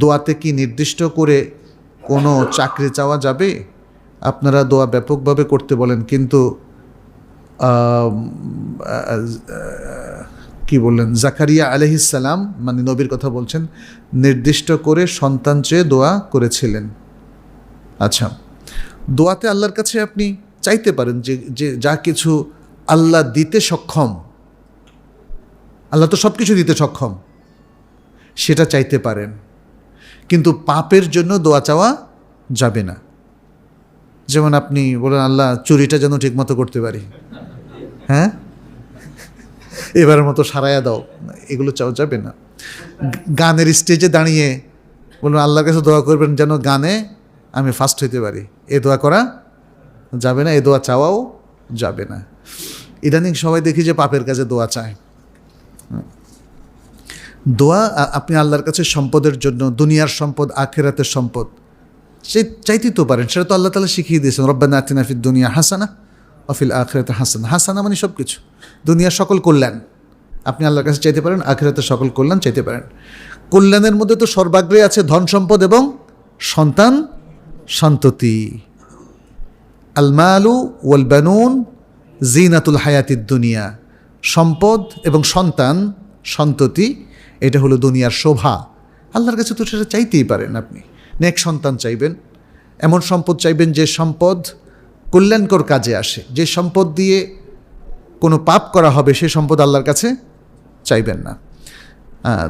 দোয়াতে কি নির্দিষ্ট করে কোনো চাকরি চাওয়া যাবে? আপনারা দোয়া ব্যাপকভাবে করতে বলেন, কিন্তু কি বললেন? জাকারিয়া আলহিসাল্লাম মানে নবীর কথা বলছেন, নির্দিষ্ট করে সন্তান চেয়ে দোয়া করেছিলেন। আচ্ছা দোয়াতে আল্লাহর কাছে আপনি চাইতে পারেন যে যে, যা কিছু আল্লাহ দিতে সক্ষম, আল্লাহ তো সব কিছু দিতে সক্ষম, সেটা চাইতে পারেন। কিন্তু পাপের জন্য দোয়া চাওয়া যাবে না। যেমন আপনি বলেন, আল্লাহ, চুরিটা যেন ঠিকমতো করতে পারি। হ্যাঁ? এবারের মতো সারাইয়া দাও। এগুলো চাওয়া যাবে না। গানের স্টেজে দাঁড়িয়ে বলুন, আল্লাহর কাছে দোয়া করবেন যেন গানে আমি ফার্স্ট হইতে পারি। এ দোয়া করা যাবে না, এ দোয়া চাওয়াও যাবে না। ইদানিং সবাই দেখি যে পাপের কাছে দোয়া চায়। দোয়া আপনি আল্লাহর কাছে সম্পদের জন্য, দুনিয়ার সম্পদ, আখেরাতের সম্পদ। সে চাইতেই তো পারেন, সেটা তো আল্লাহ তালা শিখিয়ে দিয়েছেন, রব্বানা আতিনা ফিদ দুনিয়া হাসানা অফিল আখেরাতে হাসানা। হাসানা মানে সব কিছু দুনিয়ার সকল কল্যাণ। আপনি আল্লাহর কাছে চাইতে পারেন, আখেরাতের সকল কল্যাণ চাইতে পারেন। কল্যাণের মধ্যে তো সর্বাগ্রে আছে ধন সম্পদ এবং সন্তান সন্ততি। আলমালু ওয়াল বানুন জিনাতুল হায়াতির দুনিয়া। সম্পদ এবং সন্তান সন্ততি এটা হলো দুনিয়ার শোভা। আল্লাহর কাছে তো সেটা চাইতেই পারেন আপনি। নেক সন্তান চাইবেন, এমন সম্পদ চাইবেন যে সম্পদ কল্যাণকর কাজে আসে। যে সম্পদ দিয়ে কোনো পাপ করা হবে, সে সম্পদ আল্লাহর কাছে চাইবেন না।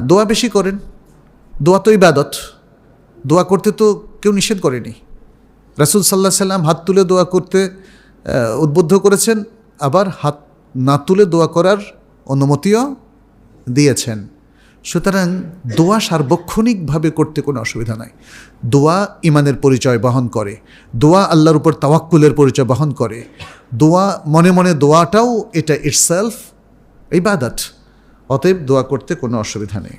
দোয়া বেশি করেন। দোয়া তো ইবাদত। দোয়া করতে তো কেউ নিষেধ করেনি। রাসুল সাল্লাহ সাল্লাম হাত তুলে দোয়া করতে উদ্বুদ্ধ করেছেন, আবার হাত না তুলে দোয়া করার অনুমতিও দিয়েছেন। সুতরাং দোয়া সার্বক্ষণিকভাবে করতে কোনো অসুবিধা নাই। দোয়া ইমানের পরিচয় বহন করে। দোয়া আল্লাহর উপর তাওয়াক্কুলের পরিচয় বহন করে। দোয়া মনে মনে দোয়াটাও এটা ইটসেলফ এই বাদাত অতএব দোয়া করতে কোনো অসুবিধা নেই।